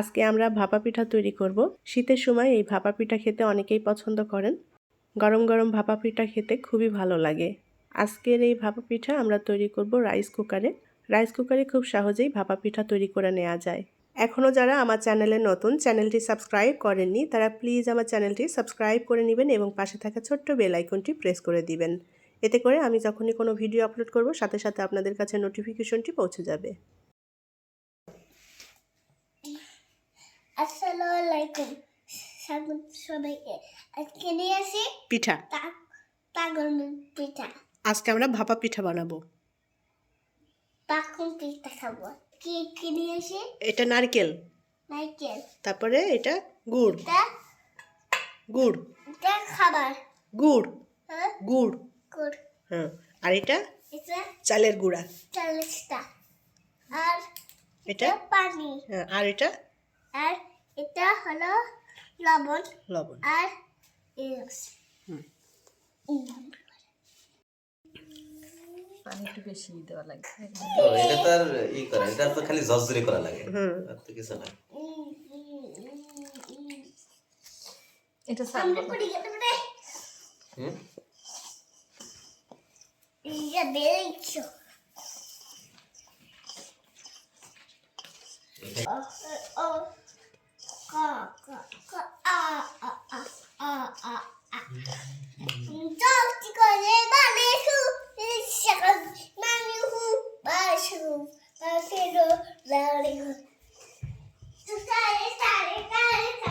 আজকে আমরা ভাপা পিঠা তৈরি করব। শীতের সময় এই ভাপা পিঠা খেতে অনেকেই পছন্দ করেন। গরম গরম ভাপা পিঠা খেতে খুবই ভালো লাগে। আজকের এই ভাপা পিঠা আমরা তৈরি করব রাইস কুকারে। রাইস কুকারে খুব সহজেই ভাপা পিঠা তৈরি করে নেওয়া যায়। এখনও যারা আমার চ্যানেলে নতুন, চ্যানেলটি সাবস্ক্রাইব করেননি, তারা প্লিজ আমার চ্যানেলটি সাবস্ক্রাইব করে নেবেন এবং পাশে থাকা ছোট্ট বেল আইকনটি প্রেস করে দিবেন। এতে করে আমি যখনই কোনো ভিডিও আপলোড করব, সাথে সাথে আপনাদের কাছে নোটিফিকেশনটি পৌঁছে যাবে। আসসালামু আলাইকুম স্বাগত সবাইকে আজকে নিয়ে আসি পিঠা পাগল পিঠা আজকে আমরা ভাপা পিঠা বানাবো পাকুন পিঠা খাব কি কি নিয়ে আসি এটা নারকেল নাইকেল তারপরে এটা গুড় গুড় এটা খাবার গুড় হ্যাঁ গুড় গুড় হ্যাঁ আর এটা এটা চালের গুঁড়া চালিশটা আর এটা এটা পানি হ্যাঁ, আর এটা আর এটা হলো লবণ। লবণ। আর। পানি একটু বেশি দেওয়া লাগবে এটা তো আর ই করে এটা তো খালি করা লাগে। হুম। আর তো কিছু না। এটা সামনে সামনে পড়ে গেল হুম। ইয়া বেরিয়েছো।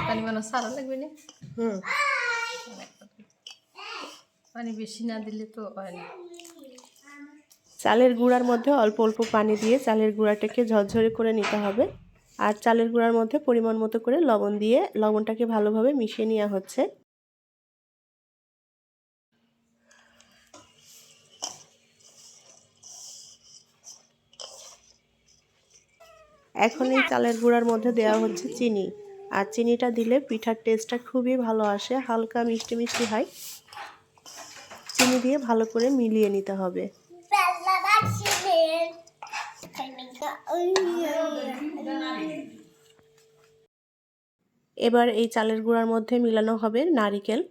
পানি মানে সারা লাগবে না? পানি বেশি না দিলে তো হয় না। চালের গুঁড়ার মধ্যে অল্প অল্প পানি দিয়ে চালের গুঁড়াটাকে ঝরঝরে করে নিতে হবে। আর চালের গুঁড়ার মধ্যে পরিমাণ মতো করে লবণ দিয়ে লবণটাকে ভালোভাবে মিশিয়ে নেওয়া হচ্ছে। এখন এই চালের গুঁড়ার মধ্যে দেওয়া হচ্ছে চিনি। আর চিনিটা দিলে পিঠার টেস্টটা খুবই ভালো আসে, হালকা মিষ্টি মিষ্টি হয়। চিনি দিয়ে ভালো করে মিলিয়ে নিতে হবে. এবার এই চালের গুঁড়ার মধ্যে মিলানো হবে নারিকেল।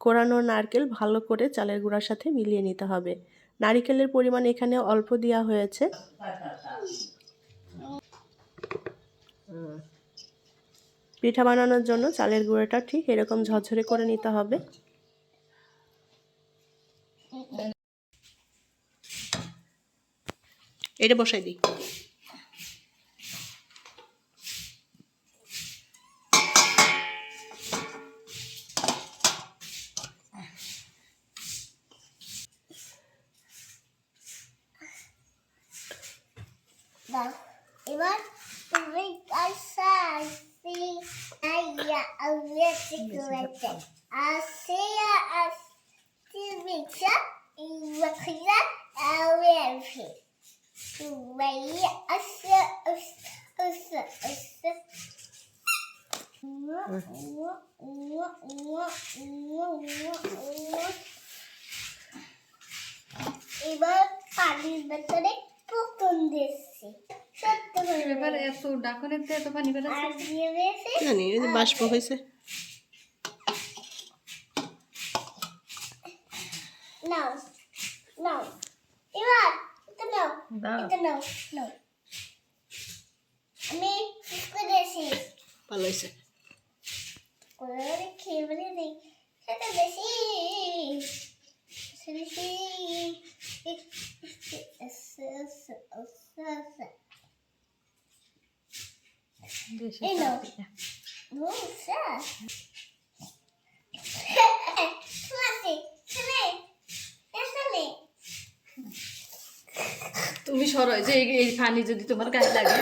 কোরানো নারকেল ভালো করে চালের গুঁড়ার সাথে মিলিয়ে নিতে হবে। নারিকেলের পরিমাণ এখানে অল্প দেওয়া হয়েছে। পিঠা বানানোর জন্য চালের গুঁড়োটা ঠিক এরকম ঝরঝরে করে নিতে হবে। এটা বসাই দিই। দাও এবার তুমি কাইসা আসি আইয়া আউয়া সিকুয়েতে আসিয়া আসি বিচা ইয়া খিয়া আউয়া ফি তুমাইয়া আসা আসা আসা আসা এবার পানির ভেতরে পুকুন দিচ্ছি। সত্য করে এবার এত ডাকনের তো এত পানি দিয়েছি। জানি এই যে বাষ্প হয়েছে। নাও নাও। এবার এটা নাও এটা নাও নাও। আমি করেছি। ভালো হয়েছে। করে খেয়ে বলে দিই। সেটা বেশি বেশি। তুমি সরো যে এই- এই পানি যদি তোমার গায়ে লাগে।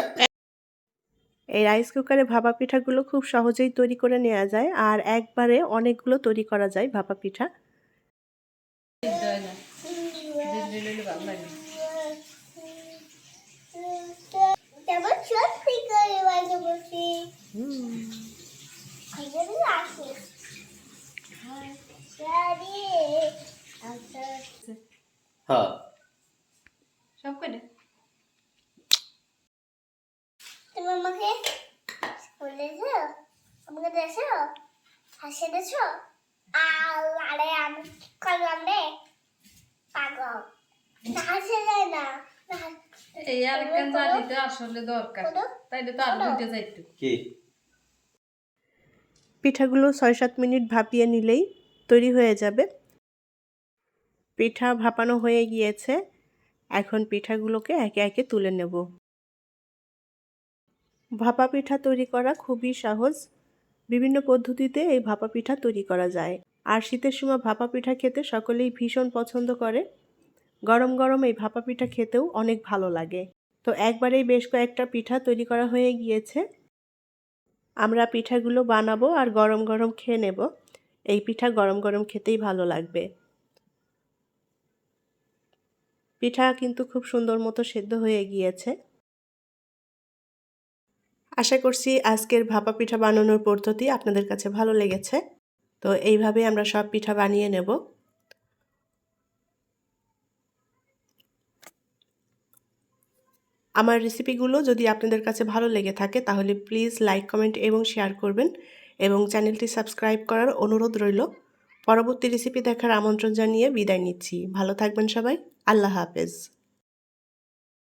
এই রাইস কুকারে ভাপা পিঠাগুলো খুব সহজেই তৈরি করে নেওয়া যায় আর একবারে অনেকগুলো তৈরি করা যায় ভাপা পিঠা। দিলে দিলে ভালো লাগে হ্যাঁ সব দেছো হাসে দেছো আরে আমি করলাম রে পাগল। এই আরেকখান জালিতে আসলে দরকার? তাইলে তো আরও দুইটা যাইতো কি? পিঠাগুলো ছয় সাত মিনিট ভাপিয়ে নিলেই তৈরি হয়ে যাবে। পিঠা ভাপানো হয়ে গিয়েছে। এখন পিঠাগুলোকে একে একে তুলে নেব। ভাপা পিঠা তৈরি করা খুবই সহজ। বিভিন্ন পদ্ধতিতে এই ভাপা পিঠা তৈরি করা যায়। আর শীতের সময় ভাপা পিঠা খেতে সকলেই ভীষণ পছন্দ করে। গরম গরম এই ভাপা পিঠা খেতেও অনেক ভালো লাগে। তো একবারেই বেশ কয়েকটা পিঠা তৈরি করা হয়ে গিয়েছে। আমরা পিঠাগুলো বানাবো আর গরম গরম খেয়ে নেব। এই পিঠা গরম গরম খেতেই ভালো লাগবে। পিঠা কিন্তু খুব সুন্দর মতো সেদ্ধ হয়ে গিয়েছে। আশা করছি আজকের ভাপা পিঠা বানানোর পদ্ধতি আপনাদের কাছে ভালো লেগেছে। তো এইভাবে আমরা সব পিঠা বানিয়ে নেব। আমার রেসিপিগুলো যদি আপনাদের কাছে ভালো লেগে থাকে, তাহলে প্লিজ লাইক কমেন্ট এবং শেয়ার করবেন। এবং চ্যানেলটি সাবস্ক্রাইব করার অনুরোধ রইল। পরবর্তী রেসিপি দেখার আমন্ত্রণ জানিয়ে বিদায় নিচ্ছি। ভালো থাকবেন সবাই। আল্লাহ হাফেজ।